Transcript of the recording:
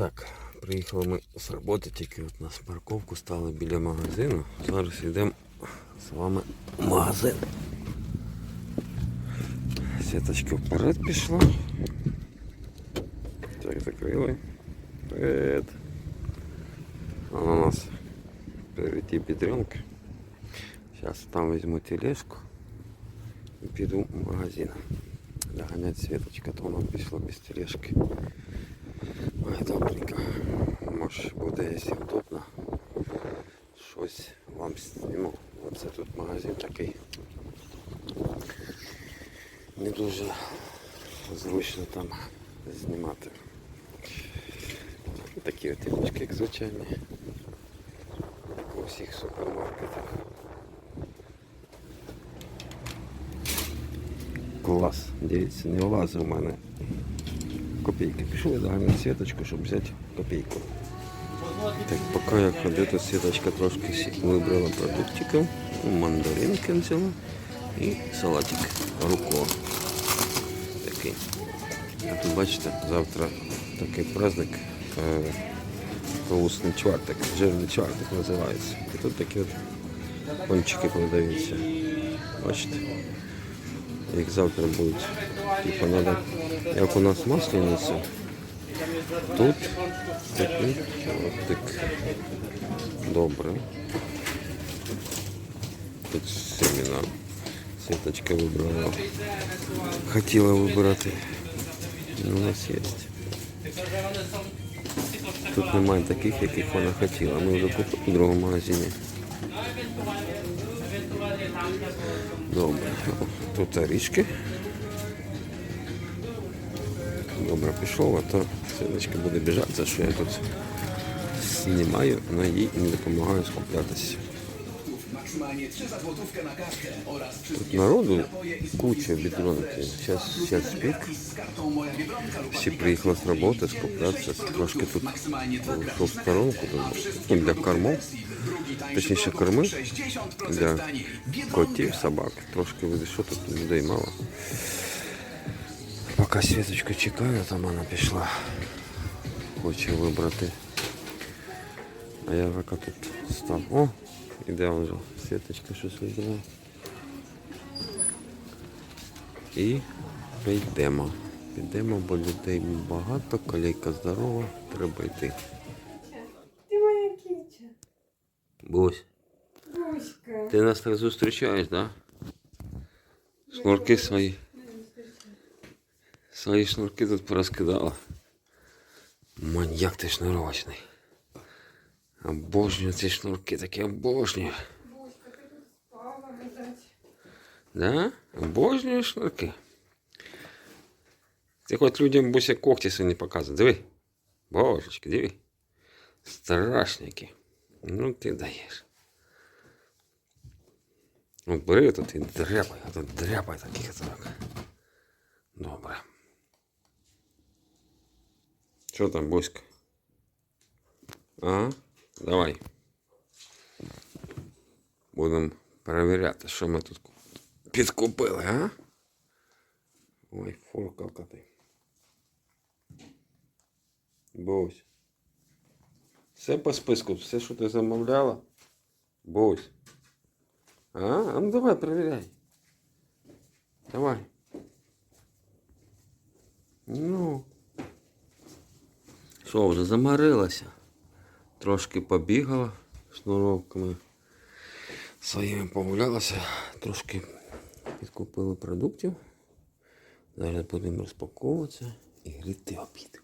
Так, приїхали ми з роботи, тільки от нас парковку стали біля магазину. Зараз йдемо з вами в магазин. Сіточка вперед пішла. Так, закрили. Привет. А у нас впереди бедренка. Сейчас там возьму тележку и піду в магазин. Догонять Светочка, то вона пішла без тележки. Ой. Може буде, якщо удобно. Щось вам зніму. Оце тут магазин такий. Не дуже зручно там знімати. Такі от тележки, як звичайні. У всіх супермаркетах. Клас. Дивіться, не влазив у мене копійки. Пішов я доганяти сіточку, щоб взяти копійку. Так, поки я ходив, то сіточка трошки вибрала продуктиків. Ну, Мандаринки взяла і салатик руко. Такий. А тут бачите, завтра такий праздник. Е, чвартик, жирний чвартик називається. І тут такі от пончики продаються. Бачите? Їх завтра будуть. Типа надо, як у нас маслениця, тут такий чортик. Добре. Тут семена. Сіточка вибрала. Хотіла вибрати. Ну, у нас є. Тут немає таких, яких вона хотіла. Ми вже купили в другому магазині. Добре. Тут річки. Добре, пішов, а то синочка буде біжати, що я тут знімаю, але їй не допомагаю скуплятися. Maksymalnie 3 za złotówkę na kartę oraz wszystkie народу куча z kartą Moja Biedronka lub Всі приїхали з роботи скуплятися. Трошки тут maksymalnie 2 йшов в сторонку для кормов. Точніше, корми для. Котів, собак. Трошки види, що тут людей мало. Поки Світочку чекаю, там вона пішла. Хоче вибрати. А я поки тут став. О, іде вже. Світочка щось вибрала. І прийдемо. Підемо, бо людей багато, колейка здорова, треба йти. Ти моя кіча. Бусь. Буська. Ти нас так зустрічаєш, да? Шнурки свої. Свої шнурки тут порозкидала. Маньяк ти шнурочний. Обожнюю ці шнурки, такі обожнюю. Буська, ти тут спала, видать. Да? Обожнюю шнурки. Ти хоч людям буся когті свої не показує. Диви. Божечки, диви. Страшненькі. Ну ти даєш. От бери тут і дряпай, а тут дряпай таких так. Добре. Що там, Буська? А? Давай. Будемо перевіряти, що ми тут підкупили, а? Ой, фуркалка ти. Бусь. Все по списку, все, що ти замовляла. Бусь. А? А ну давай, перевіряй. Давай. Ну. Що, вже замарилася? Трошки побігала шнуровками. Своїми погулялася, трошки підкупили продуктів. Зараз будемо розпаковуватися і гріти обід.